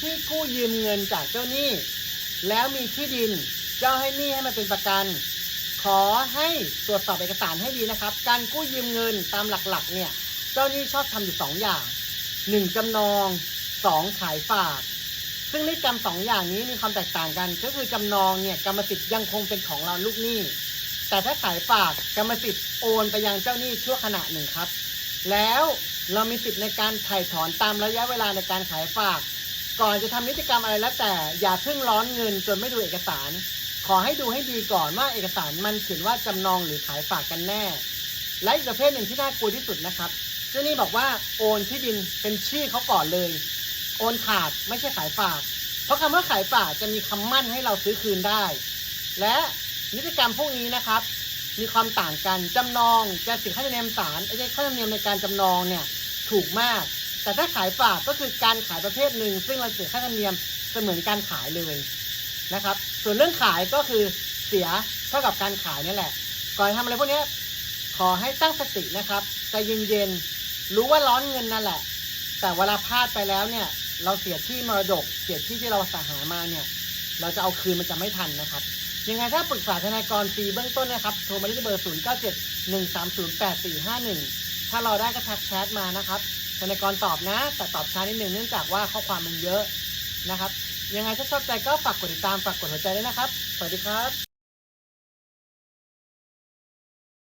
ที่กู้ยืมเงินจากเจ้าหนี้ แล้วมีที่ดิน เจ้าให้หนี้ให้มันเป็นประกัน ขอให้ตรวจสอบเอกสารให้ดีนะครับ การกู้ยืมเงินตามหลักๆ เนี่ย เจ้าหนี้ชอบทำอยู่สองอย่างหนึ่งจำนองสองขายฝาก ซึ่งนิติกรรมสองอย่างนี้มีความแตกต่างกัน ก็คือจำนองเนี่ยกรรมสิทธิ์ยังคงเป็นของเราลูกหนี้ แต่ถ้าขายฝากกรรมสิทธิ์โอนไปยังเจ้าหนี้ชั่วขณะหนึ่งครับ แล้วเรามีสิทธิ์ในการถ่ายถอนตามระยะเวลาในการขายฝาก ก่อนจะทำนิติกรรมอะไรแล้วแต่อย่าเพิ่งร้อนเงินจนไม่ดูเอกสาร ขอให้ดูให้ดีก่อนว่าเอกสารมันเขียนว่าจำนองหรือขายฝากกันแน่ และอีกประเภทหนึ่งที่น่ากลัวที่สุดนะครับเจ้านี้บอกว่าโอนที่ดินเป็นชื่อเขาก่อนเลย โอนขาดไม่ใช่ขายฝาก เพราะคำว่าขายฝากจะมีคำมั่นให้เราซื้อคืนได้ และนิติกรรมพวกนี้นะครับ มีความต่างกันจำนองจะเสียค่าธรรมเนียมศาลไอ้ค่าธรรมเนียมในการจำนองเนี่ยถูกมาก แต่ถ้าขายฝากก็คือการขายประเภทหนึ่งซึ่งเราเสียค่าธรรมเนียมเสมือนการขายเลยนะครับ ส่วนเรื่องขายก็คือเสียเท่ากับการขายนี่แหละ ก่อนทำอะไรพวกนี้ขอให้ตั้งสตินะครับใจเย็นๆรู้ว่าร้อนเงินนั่นแหละ แต่เวลาพลาดไปแล้วเนี่ย เราเสียที่มรดก เสียที่ที่เราสะหามาเนี่ย เราจะเอาคืนมันจะไม่ทันนะครับยังไงถ้าปรึกษาทนายกรฟรีเบื้องต้นนะครับ โทรมาที่เบอร์ 0 9 7 1 3 0 8 4 5 1 ถ้ารอได้ก็ทักแชทมานะครับ ทนากรตอบนะ แต่ตอบช้านิดนึงเนื่องจากว่าข้อความมันเยอะนะครับ ยังไงถ้าชอบใจก็ฝากกดติดตามฝากกดหัวใจด้วยนะครับ สวัสดีครับ